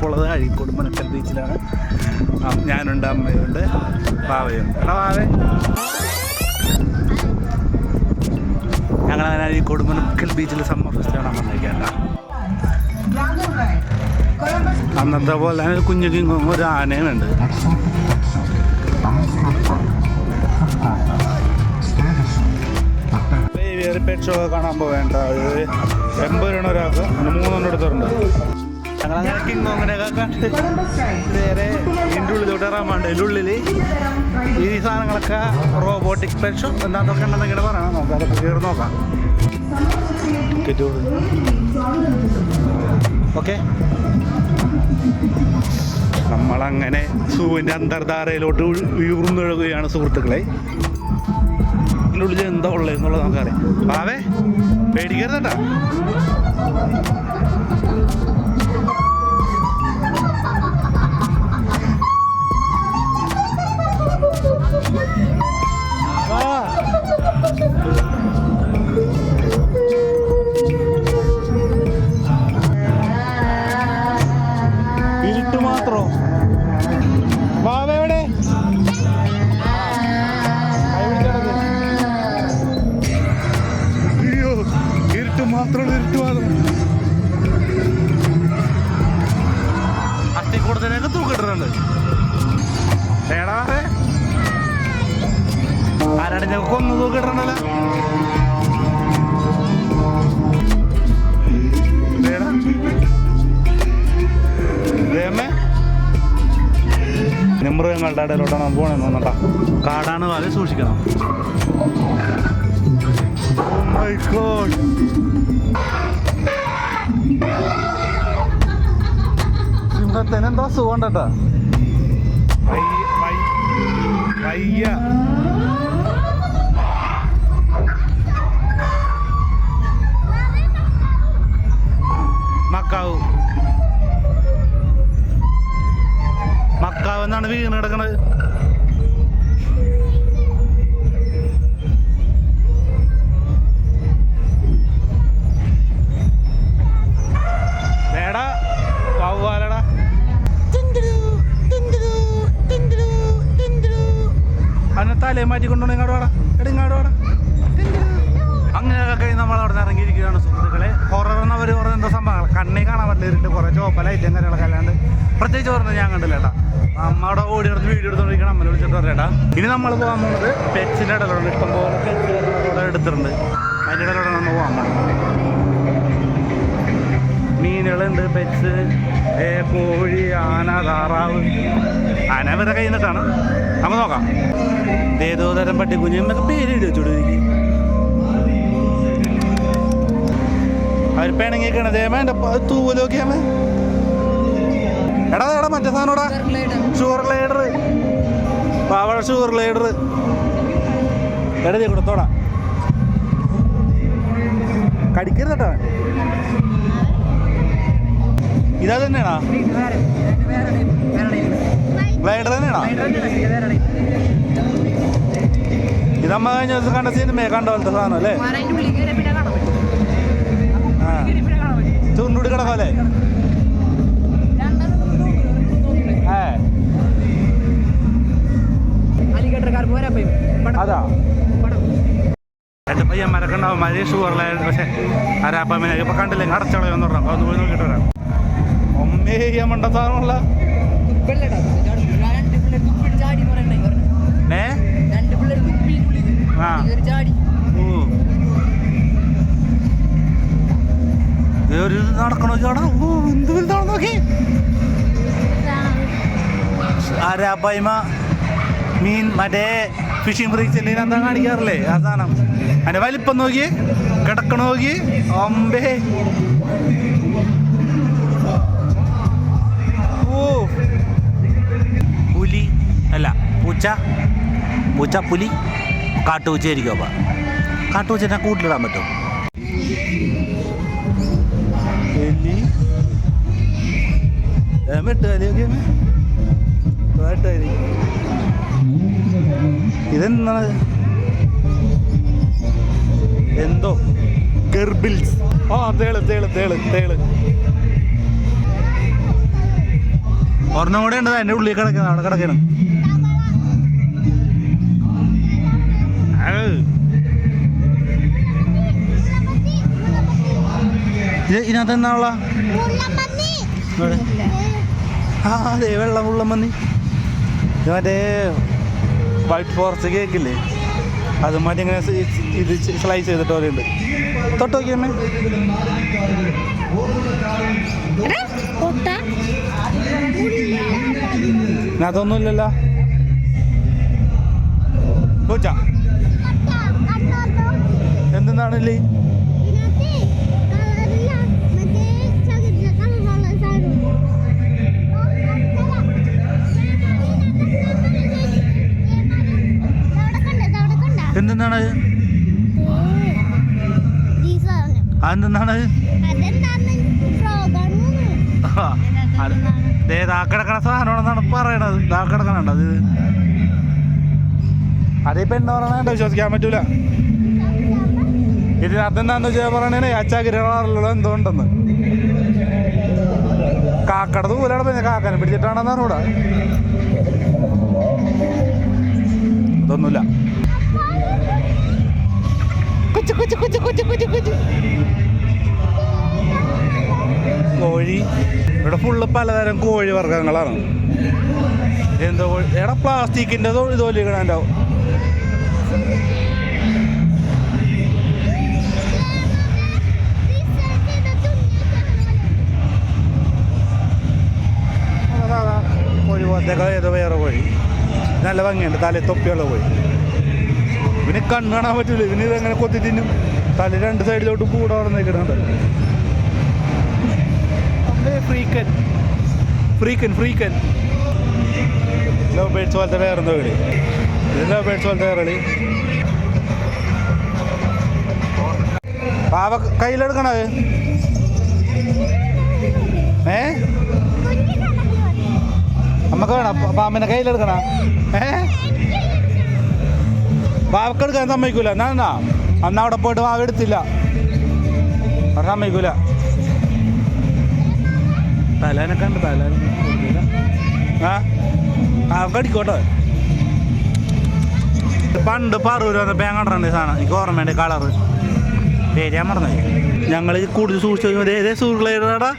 നമ്മളിപ്പോൾ ഉള്ളത് അഴീക്കോട് മനക്കൽ ബീച്ചിലാണ് ഞാനുണ്ട് അമ്മയുണ്ട് പാവയുണ്ട് എടാ പാവേ ഞങ്ങളങ്ങനെ അഴീക്കോട് മനക്കൽ ബീച്ചിൽ സമ്മർ ഫെസ്റ്റ് കാണാൻ വന്നേക്കല്ല അന്നത്തെ പോലെ തന്നെ ഒരു കുഞ്ഞു കിങ്ങും ഒരു ആനയുണ്ട് ബേബിയർ പെറ്റ് ഷോ കാണാൻ പോവേണ്ട. ഒരു എൺപത് രൂപ ഒരാൾക്ക് മൂന്നെണ്ണം എടുത്തിട്ടുണ്ട്. ഞങ്ങളങ്ങനെ കിങ് കോങ്ങിനെയൊക്കെ കണ്ട് നേരെ ഇതിന്റെ ഉള്ളിൽ ഇതിന്റെ ഉള്ളിൽ ഈ സാധനങ്ങളൊക്കെ റോബോട്ടിക് പെറ്റ് ഷോ എന്താണെന്നൊക്കെ ഉണ്ടെന്ന് ഇങ്ങനെ പറയണം. നോക്കാം അതൊക്കെ കയറി നോക്കാം. ഓക്കെ. നമ്മളങ്ങനെ സൂവിന്റെ അന്തർധാരയിലോട്ട് ഉയർന്നൊഴുകുകയാണ് സുഹൃത്തുക്കളെ. ഇതിന്റെ ഉള്ളിൽ എന്താ ഉള്ളത് എന്നുള്ളത് നമുക്കറിയാം. പാവേ പേടിക്കരുതട്ടാ സൂക്ഷിക്കണം. Oh my God. സിംഹത്തിന് എന്തോ സുഖം കേട്ടാ വയ്യ. മക്കാവ്. മക്കാവ് എന്നാണ് വീണ് കിടക്കണത്. മാറ്റി മാറ്റിക്കൊണ്ടു ഇങ്ങോട്ട് വാടാ. ഇങ്ങോട്ട് വാടാ. അങ്ങനെയൊക്കെ കഴിഞ്ഞ് നമ്മൾ അവിടെ നിന്ന് ഇറങ്ങിയിരിക്കുകയാണ് സുഹൃത്തുക്കളെ. ഹൊറർ എന്നവർ പറഞ്ഞ എന്താ സംഭവങ്ങൾ കണ്ണേ കാണാൻ പറ്റില്ല കുറേ ചോപ്പ ലൈറ്റും കാര്യങ്ങളൊക്കെ പ്രത്യേകിച്ച് പറഞ്ഞത് ഞാൻ കണ്ടില്ല ഏട്ടാ അമ്മ അവിടെ ഓടി നടന്ന് വീഡിയോ എടുത്തോണ്ടിരിക്കണം അമ്മനെ വിളിച്ചിട്ട് പറയട്ടാ ഇനി നമ്മൾ പോകാൻ പോകുന്നത് പെറ്റ്സിന്റെ ഇടയിലുണ്ട് ഇഷ്ടംപോലെ പെറ്റ്സ് അവിടെ എടുത്തിട്ടുണ്ട്. അതിന്റെ ഇടയിലൂടെ നമ്മൾ പോകാൻ പോകുന്നത്. മീനുകളുണ്ട് പെച്ച് കോഴി ആന താറാവ്. ആന ഇവരുടെ കയ്യിൽ നിന്നിട്ടാണ്. നമുക്ക് നോക്കാം. ഏതോ തരം പട്ടിക്കുഞ്ഞ് എന്നൊക്കെ പേര് എഴുതി വെച്ചോളൂ എനിക്ക് അവർ പിണങ്ങിക്കണത് വേണ്ട തൂവലോക്കിയാമേ എടാ എടാ മറ്റേ സാധനോടാ. ഷുഗർ ലൈഡർ പാവഴ ഷുഗർ ലൈഡർ എടതി കൊടുത്തോടാ. കടിക്കരുത് കേട്ടോ ഇതാ തന്നെയാണോ? ഗ്ലൈഡർ തന്നെയാണോ ഇതമ്മ കഴിഞ്ഞ ദിവസം കണ്ട സിനിമയെ കണ്ട പോലത്തെ സാധനം അല്ലേ? ആ. ചുണ്ടുടി കിടക്കല്ലേ അതാ. എന്റെ പയ്യന്മാരൊക്കെ ഉണ്ടാവും. മഴ ഷുഗറിലായിരുന്നു പക്ഷേ ആരാപ്പമ്മനെ ഇപ്പൊ കണ്ടില്ലേ? അടച്ചളയെന്ന് പറഞ്ഞു ഒന്ന് പോയി നോക്കിയിട്ട് വരാം. ഒമ്മേ ചെയ്യാൻ വേണ്ട ദേ ഒരു നടക്കണോ ചേട്ടാ ഓ എന്ത് വലുതാണ് നോക്കി. ആരാപ്പായ്മ മീൻ മറ്റേ ഫിഷിംഗ് ബ്രിക്സിന്റെ എന്താ കാണിക്കാറില്ലേ? ആ സാധനം. അതിന്റെ വലിപ്പം നോക്കി. കിടക്കണ നോക്കി. ഒമ്പേ ഓ. പുലി. അല്ല പൂച്ച. പൂച്ച പുലി. കാട്ടുപൂച്ചയായിരിക്കും അപ്പം. കാട്ടുപൂച്ചനെ കൂട്ടിലിടാൻ പറ്റും. ഇതെന്താണ്? എന്തോ? ഗർബിൽസ് ആ തേൾ തേൾ തേൾ തേൾ. ഒരെണ്ണം കൂടെ ഉണ്ട് എന്റെ ഉള്ളിൽ കിടക്കണം അവിടെ കിടക്കണം. ഇത് ഇതിനകത്ത് എന്നാ ഉള്ള ആ അതെ വെള്ളം ഉള്ള മന്നി ഇത് മറ്റേ വൈറ്റ് ഫോറസ്റ്റ് കേക്കില്ലേ അത് മറ്റേ ഇങ്ങനെ ഇത് സ്ലൈസ് ചെയ്തിട്ട് പോലെയുണ്ട് തൊട്ട് നോക്കിയമ്മേ അതൊന്നുമില്ലല്ലോ പൂച്ച. എന്തെന്നാണല്ലേ എന്തെന്നാണ് അതെന്താണ് ദേ സാധനമാണെന്നാണ് പറയണത്. ദാ കിടക്കണുണ്ട് അത്? അതേ പെണ്ണ് പറയണ വിശ്വസിക്കാൻ പറ്റൂല. ഇതിന് അതെന്താന്ന് വെച്ചാൽ പറയണേ അച്ചാകിരണ എന്തോ ഉണ്ടെന്ന് കാക്കട പിന്നെ കാക്കനെ പിടിച്ചിട്ടാണെന്നാണ് ഇവിടെ അതൊന്നുമില്ല. കൊച്ചു കൊച്ചു കൊച്ചു കൊച്ചു കൊച്ചു കൊച്ചു. കോഴി. ഇവിടെ ഫുള്ള് പലതരം കോഴി വർഗങ്ങളാണ്. എന്തോ എടാ പ്ലാസ്റ്റിക്കിന്റെ അതാ. കോഴി പോലത്തേക്കാൾ ഏതോ വേറെ കോഴി. നല്ല ഭംഗിയുണ്ട്. തലയിൽ തൊപ്പിയുള്ള കോഴി. കണ്ണ് കാണാൻ പറ്റൂല. ഇവന് ഇതെങ്ങനെ കൊത്തി തിന്നും? തല രണ്ട് സൈഡിലോട്ട് കൂടെ വളർന്നേക്കിടുന്നുണ്ട് ഫ്രീക്കൻ. ഫ്രീക്കൻ ഫ്രീക്കൻ. ലവ് ബേഡ്സ് പോലത്തെ വേറെന്തോ കളി. ഇത് ലവ് ബേഡ്സ് പോലത്തെ വേറെ കളി. പാവ കയ്യിലെടുക്കണത് ഏ? നമുക്ക് വേണം? പാമ്പിനെ കയ്യിലെടുക്കണ? ഏ? വാവക്കെടുക്കാൻ സമ്മതിക്കൂല. എന്നാ എന്നാ? അന്ന് അവിടെ പോയിട്ട് വാവ എടുത്തില്ല. അവിടെ സമ്മതിക്കൂല. തലേനൊക്കെ ഉണ്ട് തലേന ആ ആ കടിക്കോട്ടെ. പണ്ട് പറൂര് വന്ന ഈ സാധനം. എനിക്ക് ഓർമ്മയുണ്ട് കളറ്. പേര് ഞാൻ മറന്നു ഞങ്ങൾ കൂടുതൽ സൂക്ഷിച്ചു ഏതേ സൂക്ഷിക്കടാ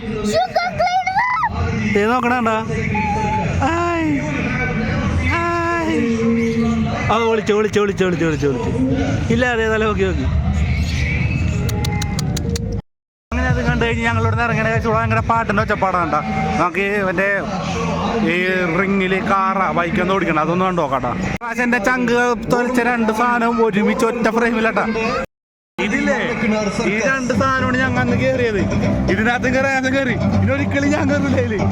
ഏത് നോക്കണണ്ട ആ വിളിച്ചു വിളിച്ചു വിളിച്ചു വിളിച്ചു വിളിച്ചു വിളിച്ചു. ഇല്ല അതെ തല നോക്കി നോക്കി അങ്ങനെ അത് കണ്ടു കഴിഞ്ഞ് ഞങ്ങളോട് ഇറങ്ങണ കഴിച്ചോളാം ഭയങ്കര പാട്ടിന്റെ ഒച്ചപ്പാടാണ്ട നമുക്ക് മറ്റേ ഈ റിങ്ങിൽ കാറ ബൈക്കൊന്നും ഓടിക്കണം അതൊന്നും കണ്ടു നോക്കാട്ടാ പ്രാവശ്യം ചങ്ക് തൊലിച്ച രണ്ട് സാധനവും ഒരുമിച്ച് ഒറ്റ ഫ്രെയിമിലട്ടാ ഇതില്ലേ? ഈ രണ്ട് സാധനമാണ് ഞങ്ങൾ അന്ന് കയറിയത് ഇതിനകത്ത് കയറി അന്ന് കയറി ഇതിനൊരിക്കലും ഞാൻ കയറില്ല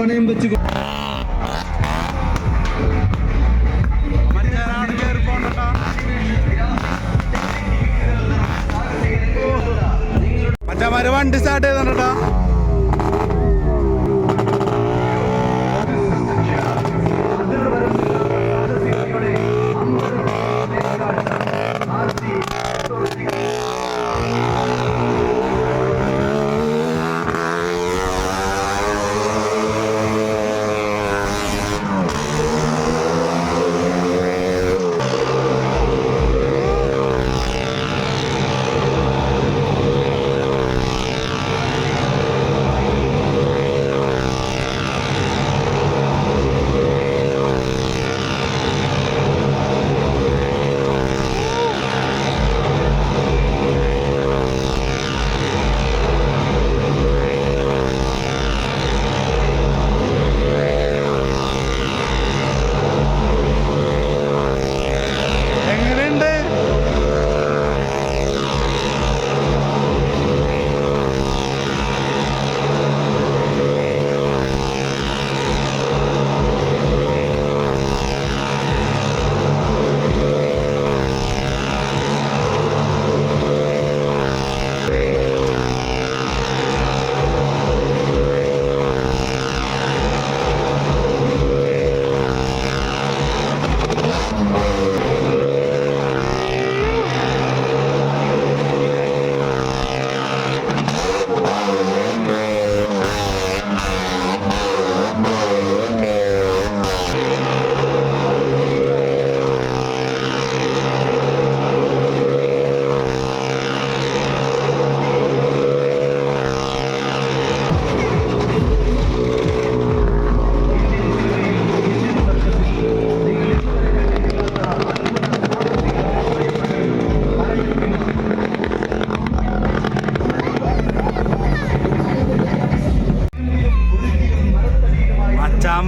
പണയം വെച്ച് മറ്റേ വണ്ടി സ്റ്റാർട്ട് ചെയ്തോണ്ടോ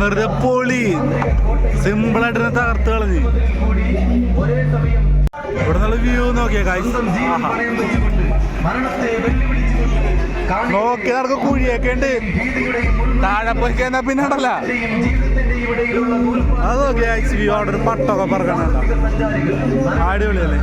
വെറുതെ പൊളി. സിമ്പിളായിട്ട് തകർത്ത് കളഞ്ഞ്. ഇവിടെ നല്ല വ്യൂ നോക്കിയാ വെല്ലുവിളിച്ചുകൊണ്ട് നോക്കി നടക്ക കുഴിയൊക്കെ ഉണ്ട്. താഴെ പോയി പിന്നെ ഉണ്ടല്ല അതൊക്കെ പട്ടൊക്കെ പറക്കണ അടിപൊളിയല്ലേ?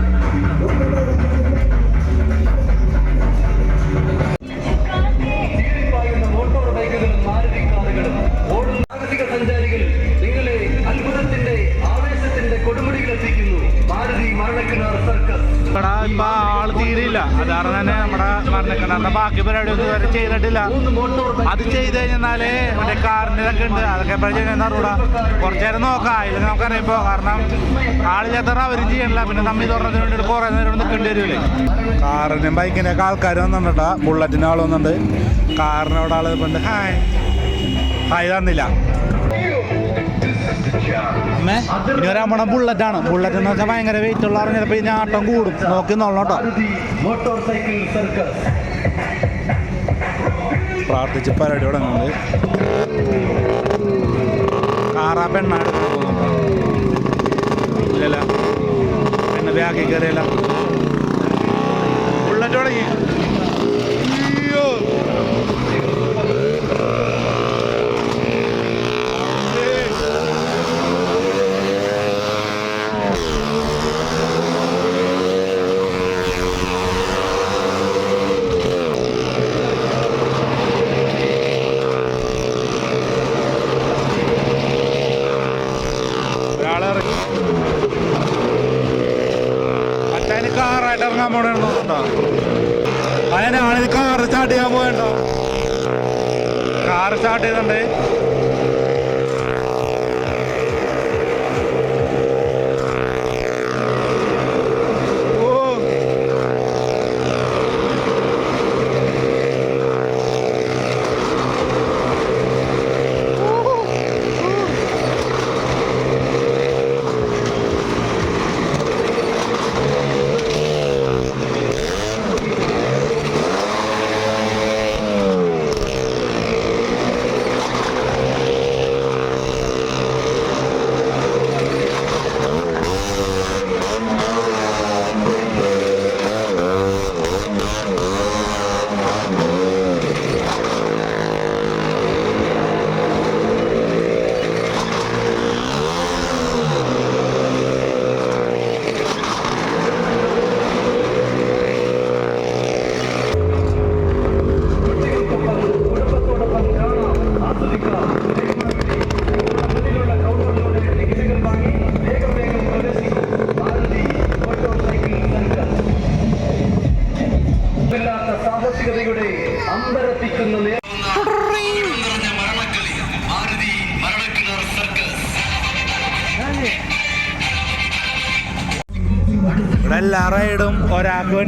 ഇവിടെ ഇപ്പൊ ആൾ തീരില്ല അത് കാരണം തന്നെ നമ്മുടെ മരണക്കിണറിന്റെ ബാക്കി പരിപാടി ഒന്നും ഇതുവരെ ചെയ്തിട്ടില്ല. അത് ചെയ്ത് കഴിഞ്ഞാലേ മറ്റേ കാറിന്റെ ഇതൊക്കെ ഉണ്ട്. അതൊക്കെ എപ്പോഴും ചെയ്യുന്ന അറിയൂടാ കുറച്ചു നേരം നോക്കാം. ഇല്ലെങ്കിൽ നമുക്കറിയാം ഇപ്പൊ കാരണം ആളില്ലാത്തവർ അവരും ചെയ്യണില്ല. പിന്നെ നമ്മി തുറന്നതിന് വേണ്ടി കുറെ നേരം നിൽക്കേണ്ടി വരില്ലേ കാറിനും ബൈക്കിന്റെ ഒക്കെ ആൾക്കാർ വന്നിട്ടാ ബുള്ളറ്റിന് ആൾ വന്നിട്ടുണ്ട്. കാറിന് അവിടെ ഹായ് ഹായ് തന്നില്ല. അമ്മേ ഇനി വരാൻ ബുള്ളറ്റ് ആണ്. ബുള്ളറ്റ് എന്ന് വെച്ചാൽ ഭയങ്കര വെയിറ്റ് ഉള്ള ചിലപ്പോൾ ഇതിന് ആട്ടം കൂടും. നോക്കി നോളോട്ടോ പ്രാർത്ഥിച്ച് പരിപാടി തുടങ്ങുന്നുണ്ട്. കാറാ പെണ്ണാണ് ഇല്ലല്ല. പെണ്ണ് ബാക്കി കയറിയല്ല. ബുള്ളറ്റ് തുടങ്ങി.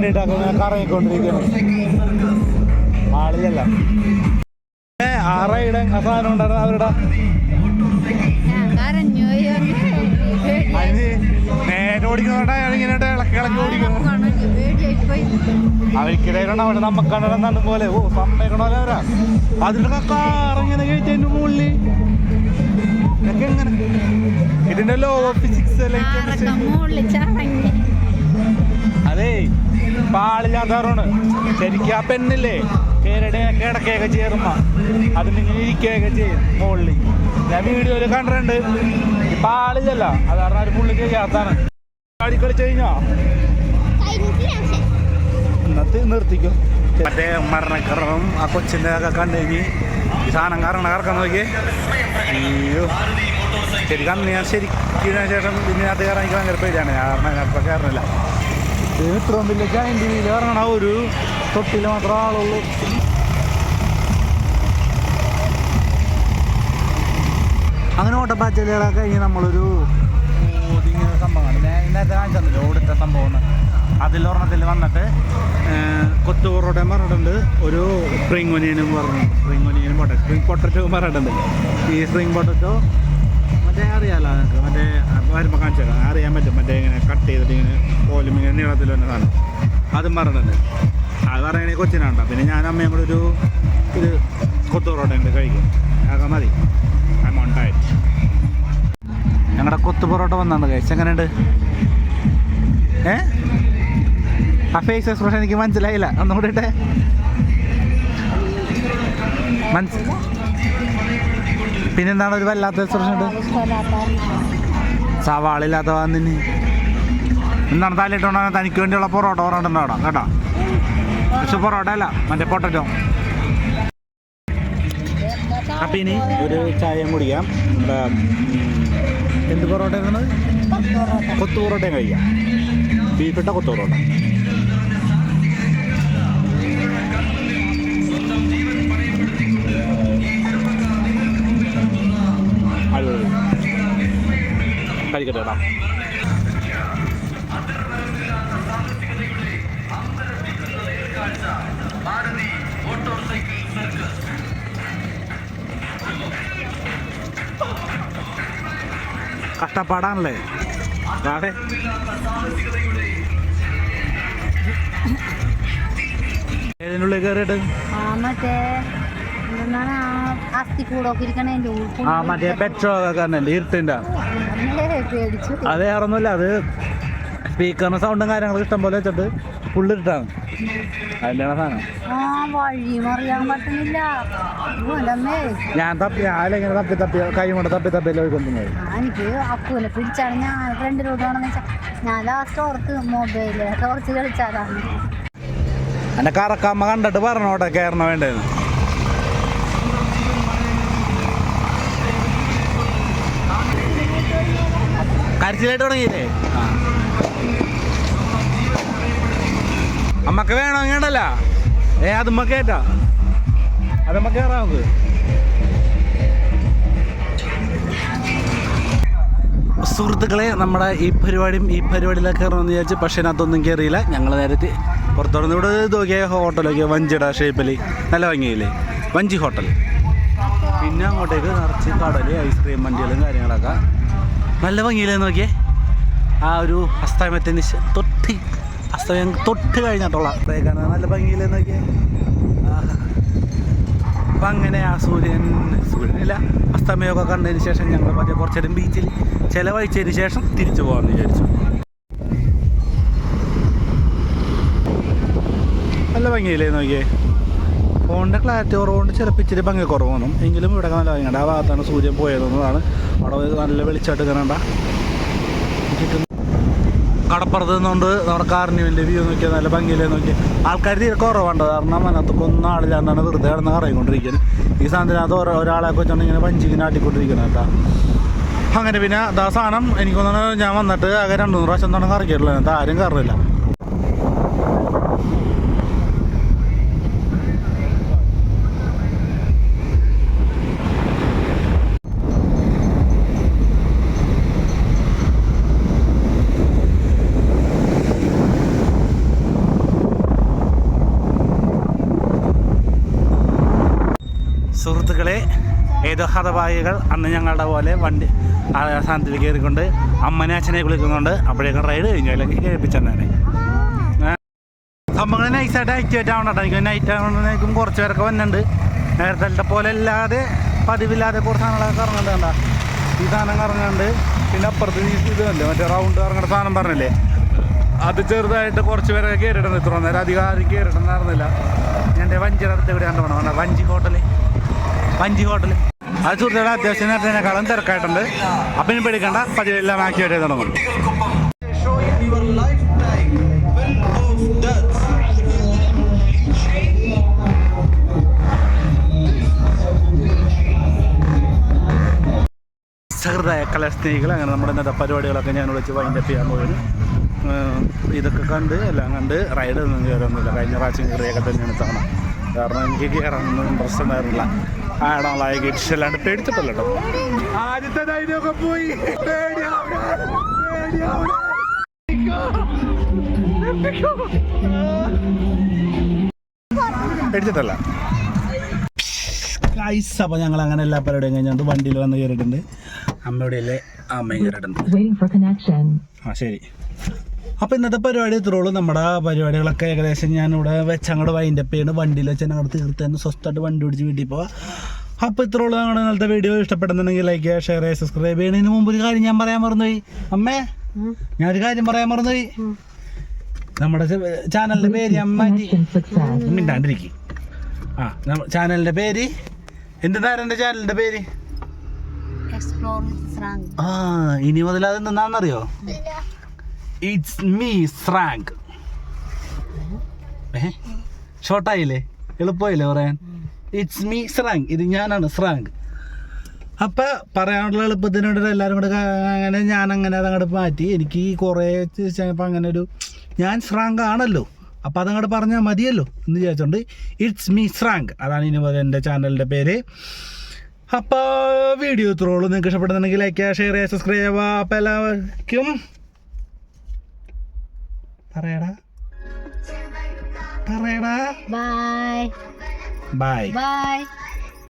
വേണ്ടിയിട്ടൊക്കെ ഇങ്ങനെ കറങ്ങിക്കൊണ്ടിരിക്കുകയാണ് ആളിലല്ല ഏ, ആ സാധനം ഉണ്ടായിരുന്നു അവരുടെ? അതിന് നേരെ ഓടിക്കുന്നോണ്ടാ ഇങ്ങനെ ഇളക്കി ഇളക്കി ഓടിക്കുന്നത് അവർക്കിടയിലാണ് അവിടെ നമുക്കാണെന്നു പോലെ. ഓ സമ്മതിക്കണോലെ അവരാ? അതിലൊക്കെ കാറിങ്ങനെ കഴിച്ചതിന്റെ മുകളിൽ ഇതൊക്കെ എങ്ങനെ? ഇതിന്റെ ലോ ഫിസിക്സ് ചടങ്ങി അതെ. പാളില്ലാത്തവരാണ്. ശരിക്കും ആ പെണ്ണില്ലേ? കേരടെ ഇടയ്ക്കൊക്കെ ചേർന്ന. അതിലിങ്ങനെ ഇരിക്കുകയൊക്കെ ചെയ്യും മുകളിൽ. ഞാൻ വീഡിയോയിൽ കണ്ടിട്ടുണ്ട്. പാളില്ലല്ല അത് കാരണം ഒരു പുള്ളി ചെയ്യാത്താണ് കളി കളിച്ചു കഴിഞ്ഞാ? ഇന്നത്തെ നിർത്തിക്കോ. മറ്റേ മരണക്കറവും ആ കൊച്ചിന്റെ ഒക്കെ കണ്ടു കഴിഞ്ഞ് ഈ സാധനം കാരണം കറക്കാൻ നോക്കി അയ്യോ. ശരിക്കും ഞാൻ ശരിക്കും ഞാൻ പിന്നെ ഇതിനകത്ത് കയറാൻ എനിക്ക് ഭയങ്കര പേടിയാണ്. കാരണം അതിനകത്ത് കയറുന്നില്ല ഇത് ഇത്രയും വലിയ ജയന്റ് വീൽ ഇറങ്ങണ ഒരു തൊട്ടിൽ മാത്രമേ ആളുള്ളൂ. അങ്ങനെ ഓട്ടപ്പാച്ചലുകളൊക്കെ കഴിഞ്ഞ് നമ്മളൊരു ഇങ്ങനെ സംഭവമാണ്. നേരത്തെ കാണിച്ചതല്ലോ ഓടിച്ച സംഭവം. അതിലൊരെണ്ണത്തിൽ വന്നിട്ട് കൊത്തൂറോടെ പറഞ്ഞിട്ടുണ്ട്. ഒരു സ്പ്രിങ് ഒനിയനും പറഞ്ഞു സ്പ്രിങ് ഒനിയനും പൊട്ട സ്പ്രിങ് പൊട്ടറ്റോ പറഞ്ഞിട്ടുണ്ട്. ഈ സ്പ്രിങ് പൊട്ടറ്റോ മറ്റേ അറിയാലോ നിങ്ങൾക്ക്? മറ്റേ വരുമ്പോൾ കാണിച്ചു തരാം അറിയാൻ മറ്റേ ഇങ്ങനെ കട്ട് ചെയ്തിട്ട് ഇങ്ങനെ പോലും ഇങ്ങനെ നീളത്തിൽ തന്നെ സാധനം. അതും പറഞ്ഞിട്ടുണ്ട് അത് പറയണേ കൊച്ചിനാണ്ട പിന്നെ ഞാൻ അമ്മയും കൂടെ ഒരു ഇത് കൊത്തുപൊറോട്ട ഉണ്ട് കഴിക്കും. അതൊക്കെ മതി. ഐ മോണ്ടായി ഞങ്ങളുടെ കൊത്തു പൊറോട്ട വന്നാണ് കഴിച്ച് എങ്ങനെയുണ്ട്? ഏ? ആ ഫേസ് എക്സ്പ്രഷൻ എനിക്ക് മനസ്സിലായില്ല. ഒന്നും കൂടെ ഇട്ടെ. മനസ്സിലായി പിന്നെന്താണ് ഒരു വല്ലാത്ത എക്സ്പ്രഷൻ ഉണ്ട് സവാളില്ലാത്ത വന്നിന് എന്താണ് തലയിട്ടുണ്ടോ തനിക്ക് വേണ്ടിയുള്ള പൊറോട്ട അവിടെ കേട്ടോ? പക്ഷെ പൊറോട്ട അല്ല മറ്റേ പൊട്ടറ്റോ. അപ്പം ഇനി ഒരു ചായയും കുടിക്കാം നമ്മുടെ എന്ത് പൊറോട്ട കൊത്തു പൊറോട്ടയും കഴിക്കാം. ബീഫിട്ട കൊത്തു പൊറോട്ട. കഴിക്കട്ടെ കേട്ടോ കഷ്ടപ്പാടാണല്ലേ? അതെ. ഏതിനുള്ളിൽ കയറിയിട്ട്? മറ്റേ എന്താണ് ആ അസ്ഥി കൂടൊക്കെ ആ മറ്റേ പെട്രോൾ കാരണല്ലേ ഇരുട്ടിന്റെ? അത് വേറൊന്നുമില്ല അത് സ്പീക്കറിന് സൗണ്ടും കാര്യങ്ങളും ഇഷ്ടം പോലെ വെച്ചിട്ട് ഫുള്ളിട്ടാണ് അതിന്റെ സാധനം. ഞാൻ തപ്പി ആലിങ്ങനെ തപ്പി തപ്പി കൈ കൊണ്ട് തപ്പി തപ്പിയല്ലേ പോയിക്കൊണ്ടിരുന്നത് എനിക്ക് അക്കൂലെ പിടിച്ചാണ്. ഞാൻ രണ്ട് രൂപ വെച്ചാൽ ഞാൻ ലാസ്റ്റ് ഓർത്ത് മൊബൈൽ ടോർച്ച് കളിച്ചാലാണ് എന്റെ കറക്കമ്മ കണ്ടിട്ട് പറഞ്ഞോട്ടെ കയറണ വേണ്ടതെന്ന് കരച്ചിലായിട്ട് തുടങ്ങിയില്ലേ? അമ്മയ്ക്ക് വേണോ അങ്ങനല്ല ഏ അതുമ്മ അത് കയറാം നമുക്ക്. സുഹൃത്തുക്കളെ നമ്മുടെ ഈ പരിപാടിയും ഈ പരിപാടിയിലൊക്കെ കയറണമെന്ന് വിചാരിച്ചു പക്ഷേ അതിനകത്തൊന്നും കയറിയില്ല ഞങ്ങൾ നേരത്തെ പുറത്തുനിന്ന് ഇവിടെ നോക്കിയ ഹോട്ടലൊക്കെ വഞ്ചിട ഷേപ്പിൽ നല്ല ഭംഗിയില്ലേ? വഞ്ചി ഹോട്ടൽ പിന്നെ അങ്ങോട്ടേക്ക് നിറച്ച് കടൽ ഐസ്ക്രീം വണ്ടികളും കാര്യങ്ങളൊക്കെ. നല്ല ഭംഗിയില്ലേ നോക്കിയേ? ആ ഒരു അസ്തമയത്തിന് തൊട്ട് അസ്തമയം തൊട്ട് കഴിഞ്ഞിട്ടുള്ള അപ്പോഴേക്കാണ് നല്ല ഭംഗിയില്ലേ നോക്കിയേ? അപ്പം അങ്ങനെ ആ സൂര്യൻ സൂര്യനില്ല. അസ്തമയമൊക്കെ കണ്ടതിന് ശേഷം ഞങ്ങൾ മറ്റേ കുറച്ച് നേരം ബീച്ചിൽ ചിലവഴിച്ചതിന് ശേഷം തിരിച്ചു പോകാമെന്ന് വിചാരിച്ചു. നല്ല ഭംഗിയില്ലേ നോക്കിയേ? ഫോണിന്റെ ക്ലാരിറ്റി കുറവുകൊണ്ട് ചിലപ്പോൾ ഇച്ചിരി ഭംഗി കുറവ് തോന്നും എങ്കിലും ഇവിടെ നല്ല ഭംഗിയുണ്ട്. ആ ഭാഗത്താണ് സൂര്യൻ പോയതെന്നതാണ് അവിടെ നല്ല വെളിച്ചമായിട്ട് കാണണ്ട. കടപ്പുറത്ത് നിന്നുകൊണ്ട് നമ്മുടെ കാർണിവലിന്റെ വ്യൂ നോക്കിയാൽ നല്ല ഭംഗിയിലേ നോക്കി. ആൾക്കാർ തീരെ കുറവുണ്ട് കാരണം അതിനകത്ത് ഒന്നും എന്നാണ് വെറുതെ കിടന്ന് കറങ്ങിക്കൊണ്ടിരിക്കുന്നത് ഈ സാധനത്തിനകത്ത് ഓരോ ഒരാളെ വെച്ചോണ്ട് ഇങ്ങനെ വഞ്ചിങ്ങനെ ആട്ടിക്കൊണ്ടിരിക്കുന്നത് കേട്ടോ. അങ്ങനെ പിന്നെ ദാ സാധനം എനിക്കൊന്നാണ് ഞാൻ വന്നിട്ട് ആകെ രണ്ട് മൂന്ന് പ്രാവശ്യം എന്താണ് കറക്കിയിട്ടുള്ളത് ആരും കയറില്ല സുഹൃത്തുക്കളെ ഹതഭാഗികൾ അന്ന് ഞങ്ങളുടെ പോലെ വണ്ടി സ്ഥാനത്തിൽ കയറിക്കൊണ്ട് അമ്മനെ അച്ഛനെ വിളിക്കുന്നുണ്ട്. അപ്പോഴേക്കും റൈഡ് കഴിഞ്ഞു. അല്ലെങ്കിൽ കേൾപ്പിച്ചെന്നെ സംഭവങ്ങൾ നൈസായിട്ട് ആക്ടിവേറ്റ് ആവണം കേട്ടോ. എനിക്ക് നൈറ്റ് ആവുമ്പോഴേക്കും കുറച്ച് പേരൊക്കെ വന്നിട്ടുണ്ട്. നേരത്തെ പോലെ അല്ലാതെ പതിവില്ലാതെ കുറച്ച് സാധനങ്ങളൊക്കെ ഇറങ്ങുന്നുണ്ട് കണ്ടാ? ഈ സാധനം ഇറങ്ങുന്നുണ്ട്. പിന്നെ അപ്പുറത്ത് ഇതല്ലേ മറ്റേ റൗണ്ട് ഇറങ്ങുന്ന സാധനം പറഞ്ഞില്ലേ? അത് ചെറുതായിട്ട് കുറച്ച് പേരൊക്കെ കയറിയിട്ടുണ്ട്. ഇത്ര നേരം അധികം ആരും കയറിയിട്ടുണ്ടായിരുന്നില്ല എന്റെ വഞ്ചിയുടെ അടുത്ത് എവിടെയാണ് വേണം വഞ്ചി ഹോട്ടൽ വഞ്ചി ഹോട്ടൽ അത് സുഹൃത്തുക്കളെ അത്യാവശ്യം നേരത്തേക്കാളും തിരക്കായിട്ടുണ്ട്. അപ്പം ഇനി പേടിക്കണ്ട പതിവെല്ലാം ആക്ടിവേറ്റ് ചെയ്ത് തുടങ്ങും സഹൃദായ കലാസ്നേഹികൾ അങ്ങനെ നമ്മുടെ ഇന്നത്തെ പരിപാടികളൊക്കെ ഞാൻ വിളിച്ച് വൈൻഡപ്പ് ചെയ്യാൻ പോയത് ഇതൊക്കെ കണ്ട് എല്ലാം കണ്ട് റൈഡ് ഒന്നും കയറൊന്നുമില്ല കഴിഞ്ഞ പ്രാവശ്യം കയറിയൊക്കെ തന്നെയാണ് തവണ. കാരണം എനിക്ക് കയറാനൊന്നും ഇൻട്രസ്റ്റ് ആടാളായ ഗിറ്റ്സ് അല്ലാണ്ട് പേടിച്ചിട്ടല്ലോ കേട്ടോ ആദ്യത്തെ ധൈര്യമൊക്കെ പോയി. പേടിച്ചിട്ടല്ല. ഗൈസ് അപ്പോൾ ഞങ്ങൾ അങ്ങനെ എല്ലാ പരിപാടിയും കഴിഞ്ഞാൽ വണ്ടിയിൽ വന്ന് കയറിയിട്ടുണ്ട്. അമ്മയുടെ അല്ലേ അമ്മയും കയറിയിട്ടുണ്ട്. Waiting for connection. ആ ശരി. അപ്പോൾ ഇന്നത്തെ പരിപാടി ഇത്രയുള്ളൂ നമ്മുടെ പരിപാടികളൊക്കെ ഏകദേശം ഞാനിവിടെ വെച്ച് അങ്ങോട്ട് വൈൻഡപ്പ് ചെയ്യണം. വണ്ടിയിൽ വെച്ച് അങ്ങോട്ട് തീർത്ത് തന്നെ സ്വസ്ഥമായിട്ട് വണ്ടി ഓടിച്ച് വീട്ടിൽ പോവാം. അപ്പോൾ ഇത്രയുള്ള ഞങ്ങളുടെ ഇന്നത്തെ വീഡിയോ ഇഷ്ടപ്പെടുന്നുണ്ടെങ്കിൽ ലൈക്ക് ചെയ്യുക ഷെയർ ചെയ്യുക സബ്സ്ക്രൈബ് ചെയ്യുന്നതിന് മുമ്പ് ഒരു കാര്യം ഞാൻ പറയാൻ മറന്നുപോയി. അമ്മേ. ഞാനൊരു കാര്യം പറയാൻ മറന്നുപോയി. നമ്മുടെ ചാനലിന്റെ പേര് അമ്മ മിണ്ടാണ്ടിരിക്കും. ആ ചാനലിന്റെ ചാനലിന്റെ പേര്? എന്താണ് എന്റെ ചാനലിന്റെ പേര്? ആ ഇനി മുതൽ അത് എന്താണെന്നറിയോ ഇറ്റ്സ് മീ സ്രാങ്ക് ഏ? ഷോർട്ടായില്ലേ? എളുപ്പമായില്ലേ പറയാൻ? ഇറ്റ്സ് മീ സ്രാങ്ക് ഇത് ഞാനാണ് സ്രാങ്ക് അപ്പം പറയാനുള്ള എളുപ്പത്തിനോട് എല്ലാവരും കൂടെ അങ്ങനെ ഞാൻ അങ്ങനെ അതങ്ങോട്ട് മാറ്റി. എനിക്ക് കുറേ ചിലപ്പോൾ അങ്ങനെ ഒരു ഞാൻ സ്രാങ്ക് ആണല്ലോ. അപ്പം അതങ്ങോട്ട് പറഞ്ഞാൽ മതിയല്ലോ എന്ന് വിചാരിച്ചോണ്ട് ഇറ്റ്സ് മീ സ്രാങ്ക് അതാണ് ഇനി പോലെ എന്റെ ചാനലിന്റെ പേര്. അപ്പോൾ വീഡിയോ ഇത്രയുള്ളൂ നിങ്ങൾക്ക് ഇഷ്ടപ്പെടുന്നുണ്ടെങ്കിൽ ലൈക്ക് ചെയ്യുക ഷെയർ ചെയ്യുക സബ്സ്ക്രൈബ് ചെയ്യുക. അപ്പോൾ എല്ലാവർക്കും പറയടാ. പറയടാ. Bye bye bye